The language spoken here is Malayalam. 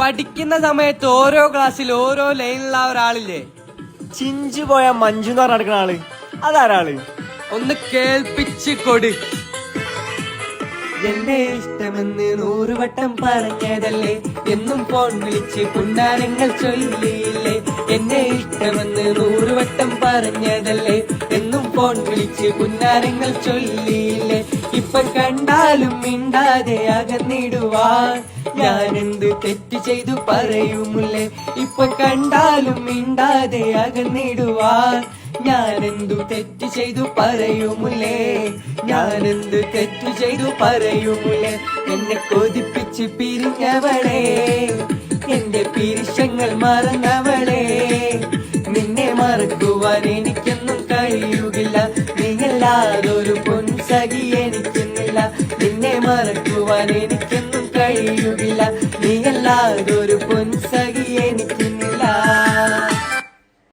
പഠിക്കുന്ന സമയത്ത് ഓരോ ക്ലാസ്സിൽ ഓരോ ലൈനിലുള്ള ഒരാളില്ലേ? ചിഞ്ചു പോയ മഞ്ജു എന്ന് പറഞ്ഞ ആൾ. അതാരാൾ ഒന്ന് കേൾപ്പിച്ച് കൊട്. എന്നെ ഇഷ്ടമെന്ന് നൂറുവട്ടം പറഞ്ഞതല്ലേ? എന്നും ഫോൺ വിളിച്ച് പുണ്ടാരങ്ങൾ ചൊല്ലിയില്ലേ? എന്നെ ഇഷ്ടമെന്ന് നൂറുവട്ടം പറഞ്ഞതല്ലേ? എന്നും ഫോൺ വിളിച്ച് പുണ്ടാരങ്ങൾ ചൊല്ലിയില്ലേ? ഇപ്പൊ കണ്ടാലും മിണ്ടാതെ അകന്നിടുവാൻ. ഞാൻ എന്ത് തെറ്റ് ചെയ്തു പറയുമില്ലേ ഇപ്പൊ കണ്ടാലും മിണ്ടാതെ അകന്നിടുവാൻ. ഞാൻ എന്തു തെറ്റ് ചെയ്തു പറയുമില്ലേ ഞാൻ എന്ത് തെറ്റ് ചെയ്തു പറയുമില്ലേ എന്നെ കൊതിപ്പിച്ച് പിരിഞ്ഞവളെ. എന്റെ പിരിശങ്ങൾ മറന്നവളെ. നിന്നെ മറക്കുവാൻ നീയല്ലാതൊരു പൊൻസഖി എനിക്കുന്നില്ല. നിന്നെ മറക്കുവാൻ എനിക്കൊന്നും കഴിയുകയില്ല നീ അല്ലാതൊരു പൊൻ